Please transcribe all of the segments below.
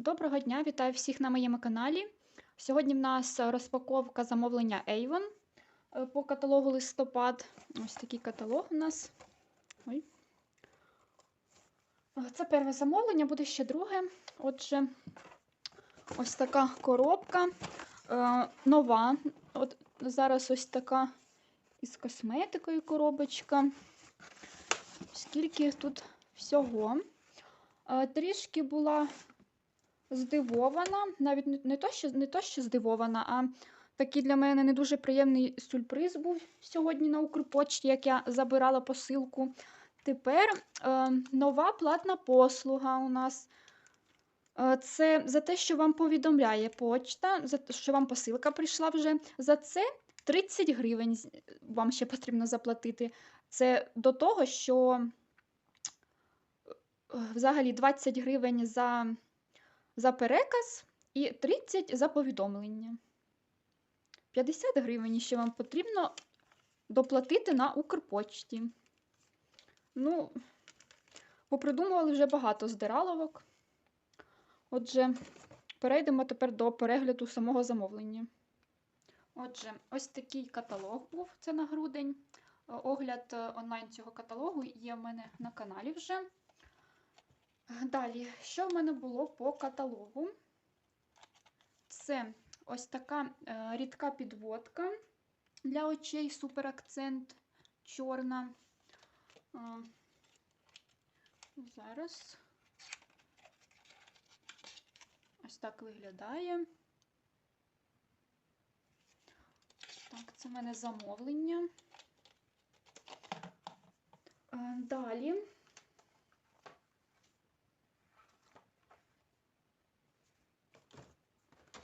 Доброго дня, вітаю всіх на моєму каналі. Сьогодні в нас розпаковка замовлення Avon е, по каталогу листопад. Ось такий каталог у нас. Ой. Е, Це перше замовлення, буде ще друге. Отже, ось така коробка е, нова. От зараз ось така із косметикою коробочка. Скільки тут всього. Трішки була здивована, навіть не, то, що, не то, що здивована, а такий для мене не дуже приємний сюрприз був сьогодні на Укрпочті, як я забирала посилку. Тепер е, нова платна послуга у нас. Е, це за те, що вам повідомляє почта, за те, що вам посилка прийшла вже. За це 30 гривень вам ще потрібно заплатити. Це до того, що е, взагалі 20 гривень за за переказ і 30 за повідомлення. 50 гривень ще вам потрібно доплатити на Укрпочті. Ну, попридумували вже багато здираловок. Отже, перейдемо тепер до перегляду самого замовлення. Отже, ось такий каталог був це на грудень. Огляд е, онлайн цього каталогу є в мене на каналі вже. Далі, що в мене було по каталогу? Це ось така е, рідка підводка для очей, суперакцент чорна. Е, зараз ось так виглядає. Так, це в мене замовлення. Е, Далі.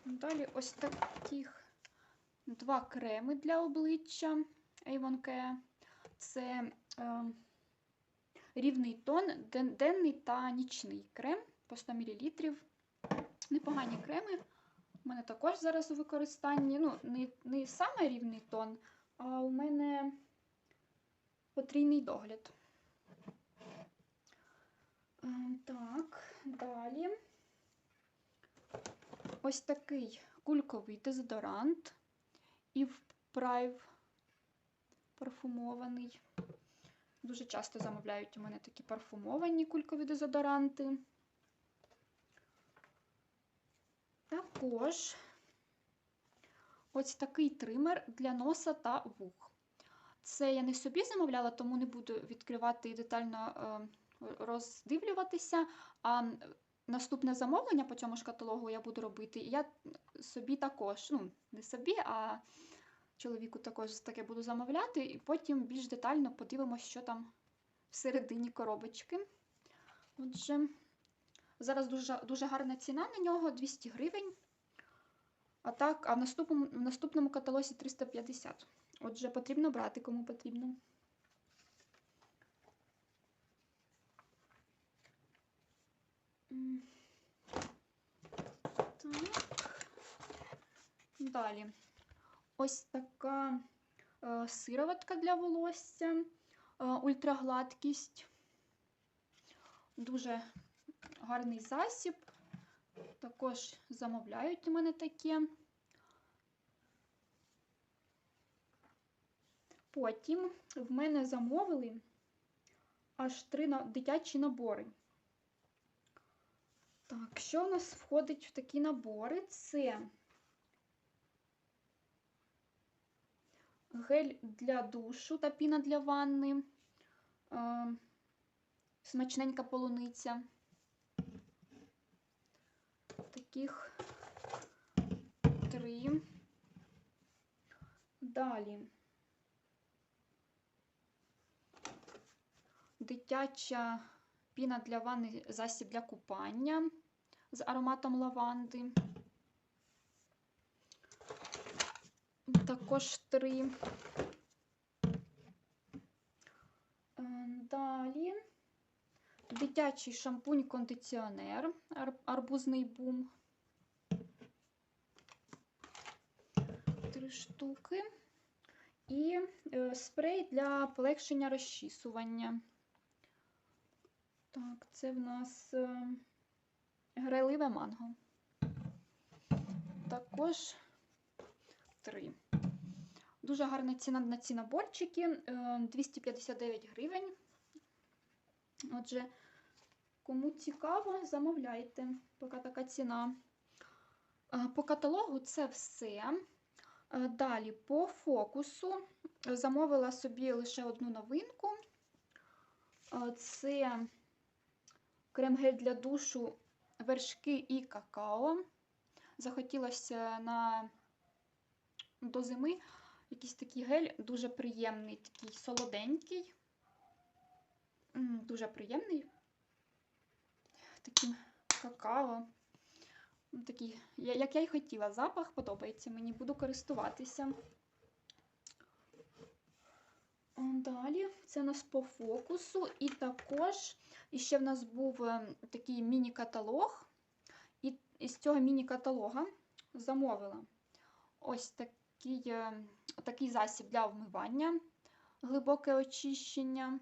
Далі ось таких два креми для обличчя Avon Care. Це е, рівний тон, ден- денний та нічний крем по 100 мл. Непогані креми. У мене також зараз у використанні. Ну, не, не саме рівний тон, а у мене потрійний догляд. Е, Так, далі. Ось такий кульковий дезодорант і Prime парфумований. Дуже часто замовляють у мене такі парфумовані кулькові дезодоранти. Також ось такий тример для носа та вух. Це я не собі замовляла, тому не буду відкривати і детально е, роздивлюватися. А наступне замовлення по цьому ж каталогу я буду робити. І я собі також, ну, не собі, а чоловіку також таке буду замовляти, і потім більш детально подивимося, що там всередині коробочки. Отже, зараз дуже, дуже гарна ціна на нього 200 гривень. А так, а в наступному, в наступному каталозі 350. Отже, потрібно брати, кому потрібно. М. Так. Далі. Ось така е, сироватка для волосся, е, ультрагладкість. Дуже гарний засіб. Також замовляють у мене таке. Потім в мене замовили аж три дитячі набори. Так, що у нас входить в такі набори? Це гель для душу та піна для ванни, е, смачненька полуниця. Таких три. Далі. Дитяча піна для ванни, засіб для купання з ароматом лаванди. Також три. Е, Далі дитячий шампунь-кондиціонер, ар- арбузний бум. Три штуки. І е, спрей для полегшення розчісування. Так, це в нас е, грайливе манго. Також три. Дуже гарна ціна на ці наборчики. е, 259 гривень. Отже, кому цікаво, замовляйте, поки така ціна. Е, По каталогу це все. Е, Далі по фокусу е, замовила собі лише одну новинку. Е, Це крем-гель для душу вершки і какао. Захотілося на до зими якийсь такий гель, дуже приємний, такий солоденький. Дуже приємний. Таким какао. Такий, як я й хотіла, запах подобається мені, буду користуватися. Далі це у нас по фокусу. І також іще в нас був е, такий міні-каталог. І із цього міні-каталога замовила ось такий, е, такий засіб для вмивання, глибоке очищення.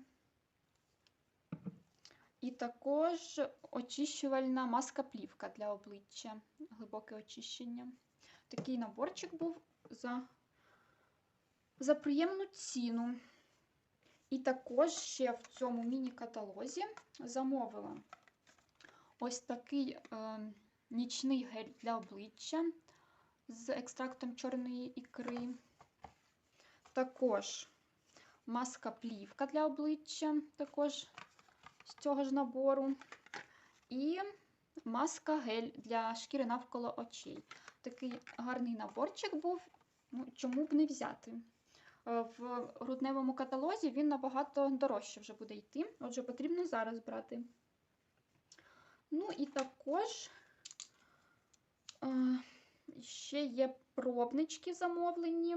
І також очищувальна маска-плівка для обличчя, глибоке очищення. Такий наборчик був за, за приємну ціну. І також ще в цьому міні-каталозі замовила ось такий е, нічний гель для обличчя з екстрактом чорної ікри. Також маска-плівка для обличчя, також з цього ж набору. І маска-гель для шкіри навколо очей. Такий гарний наборчик був. Ну, чому б не взяти? В грудневому каталозі він набагато дорожче вже буде йти. Отже, потрібно зараз брати. Ну і також е, ще є пробнички замовлені.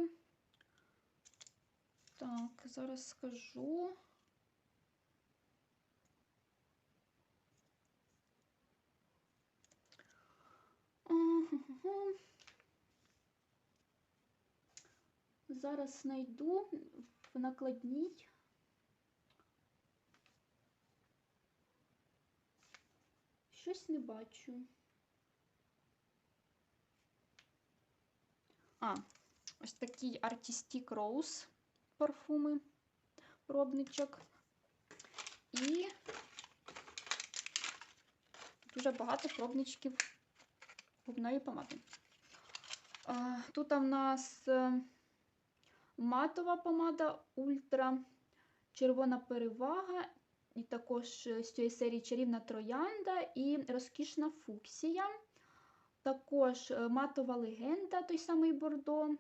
Так, зараз скажу. Зараз знайду в накладній. Щось не бачу. А, ось такий Artistic Rose парфуми, пробничок. І дуже багато пробничків губної помади. Тут в нас е, матова помада Ультра, червона перевага, і також з цієї серії чарівна троянда і розкішна фуксія. Також е, матова легенда, той самий бордо, е,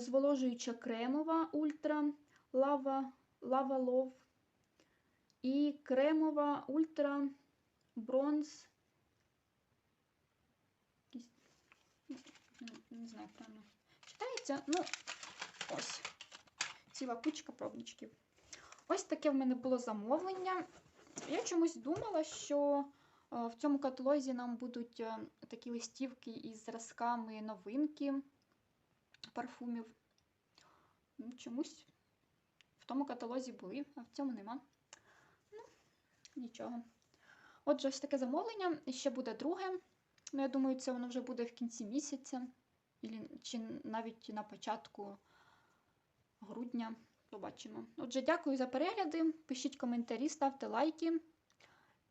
зволожуюча кремова ультра, лава, лава лов і кремова ультра бронз. Не знаю, правильно читається. Ну, ось ціла кучка пробничків. Ось таке в мене було замовлення. Я чомусь думала, що в цьому каталозі нам будуть е, такі листівки із зразками новинки парфумів. Ну, Чомусь в тому каталозі були, а в цьому нема. Ну, нічого. Отже, ось таке замовлення. І ще буде друге. Ну, я думаю, це воно вже буде в кінці місяця, чи навіть на початку грудня. Побачимо. Отже, дякую за перегляди. Пишіть коментарі, ставте лайки.